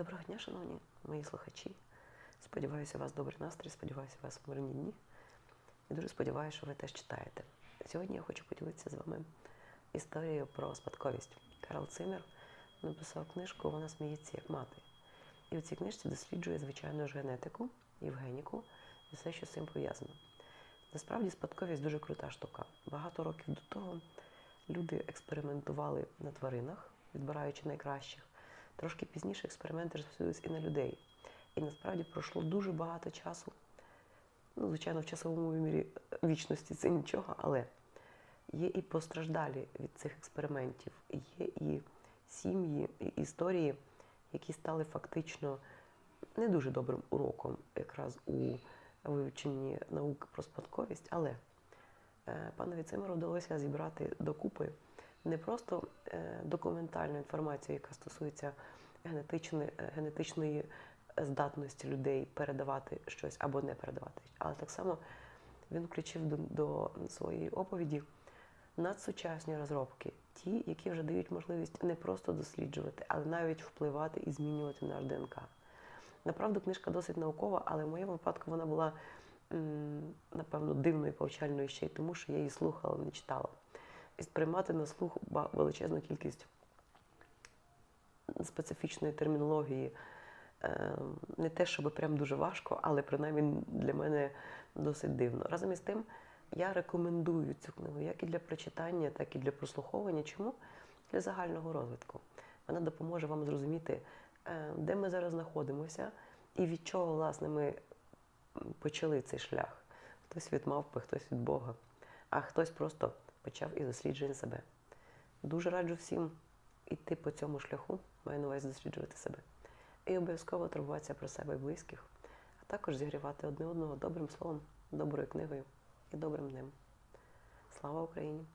Доброго дня, шановні мої слухачі. Сподіваюся, у вас добрий настрій, сподіваюся, у вас мирні дні. І дуже сподіваюся, що ви теж читаєте. Сьогодні я хочу поділитися з вами історією про спадковість. Карл Цимер написав книжку Вона сміється як мати. І в цій книжці досліджує, звичайно ж, генетику, євгеніку і все, що з цим пов'язано. Насправді спадковість дуже крута штука. Багато років до того люди експериментували на тваринах, відбираючи найкращих. Трошки пізніше експерименти розповсюдились і на людей. І насправді пройшло дуже багато часу. Ну, звичайно, в часовому вимірі вічності це нічого, але є і постраждалі від цих експериментів, є і сім'ї, і історії, які стали фактично не дуже добрим уроком якраз у вивченні науки про спадковість, але е, панові Цимеру вдалося зібрати докупи не просто е, документальну інформацію, яка стосується генетичної, е, генетичної здатності людей передавати щось або не передавати, але так само він включив до, до своєї оповіді надсучасні розробки, ті, які вже дають можливість не просто досліджувати, але навіть впливати і змінювати наш ДНК. Направду, книжка досить наукова, але в моєму випадку вона була, напевно, дивною повчальною ще й тому, що я її слухала, не читала. І сприймати на слух величезну кількість специфічної термінології. е, Не те, щоб прям дуже важко, але принаймні для мене досить дивно. Разом із тим, я рекомендую цю книгу як і для прочитання, так і для прослуховування. Чому? Для загального розвитку. Вона допоможе вам зрозуміти, е, де ми зараз знаходимося і від чого, власне, ми почали цей шлях. Хтось від мавпи, хтось від Бога, а хтось просто почав із дослідження себе. Дуже раджу всім іти по цьому шляху, маю на увазі досліджувати себе. І обов'язково турбуватися про себе і близьких, а також зігрівати одне одного добрим словом, доброю книгою і добрим днем. Слава Україні!